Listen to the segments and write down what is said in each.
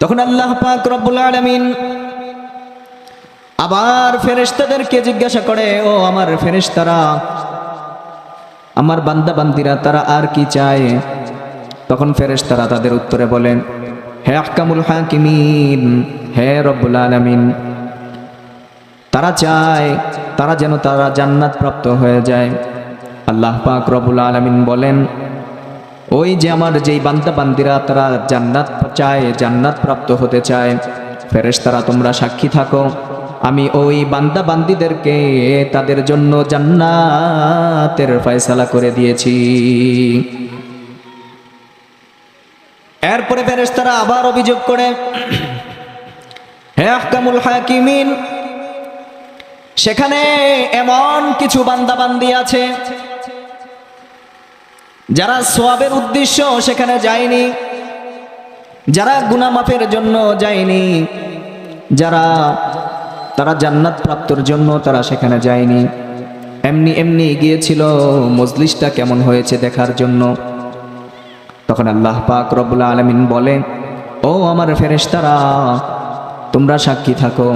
তখন আল্লাহ পাক রব্বুল আলামিন আবার ফেরেশতাদেরকে জিজ্ঞাসা করে, ও আমার ফেরেশতারা, আমার বান্দা বান্দিরা তারা আর কি চায়? তখন ফেরেশতারা তাদের উত্তরে বলেন, হে আহকামুল হাকিমিন, হে রব্বুল আলামিন, তারা চায়, তারা যেন তারা জান্নাত প্রাপ্ত হয়ে যায়। আল্লাহ পাক রব্বুল আলামিন বলেন, ওই যে আমার যেই বান্দা বান্দিরা তারা জান্নাত চায়, জান্নাত প্রাপ্ত হতে চায়। ফেরেশতারা, তোমরা সাক্ষী থাকো। আমি ওই বান্দা বান্দিদেরকে তাদের জন্য জান্নাতের ফয়সালা করে দিয়েছি। এরপরে ফেরেশতারা আবার অভিযোগ করে, হে আহকামুল হাকিমিন, সেখানে এমন কিছু বান্দাবান্দি আছে, যারা সোয়াবের উদ্দেশ্য সেখানে যায়নি। যারা গুনামাফের জন্য যায়নি, যারা, তারা জান্নাত প্রাপ্তর জন্য তারা সেখানে যায়নি। এমনি এমনি গিয়েছিল, মজলিসটা কেমন হয়েছে দেখার জন্য। তখন আল্লাহ পাক রব্বুল আলমিন বলে ও আমার ফেরেশতারা, তোমরা সাক্ষী থাকো।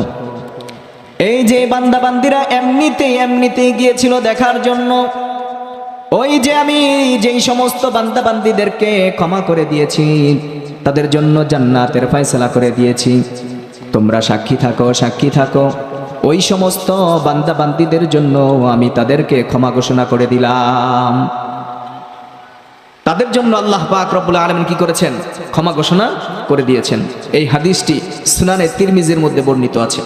এই যে বান্দা বান্দিরা এমনিতেই এমনিতেই গিয়েছিল দেখার জন্য, ওই যে আমি যেই সমস্ত বান্দাবান্দিদেরকে ক্ষমা করে দিয়েছি তাদের জন্য জান্নাতের ফয়সলা করে দিয়েছি। তোমরা সাক্ষী থাকো সাক্ষী থাকো। ওই সমস্ত বান্দা বান্দিদের জন্য আমি তাদেরকে ক্ষমা ঘোষণা করে দিলাম। তাদের জন্য আল্লাহ পাক রব্বুল আলমিন কি করেছেন? ক্ষমা ঘোষণা করে দিয়েছেন। এই হাদিসটি সুনানে তিরমিজের মধ্যে বর্ণিত আছে।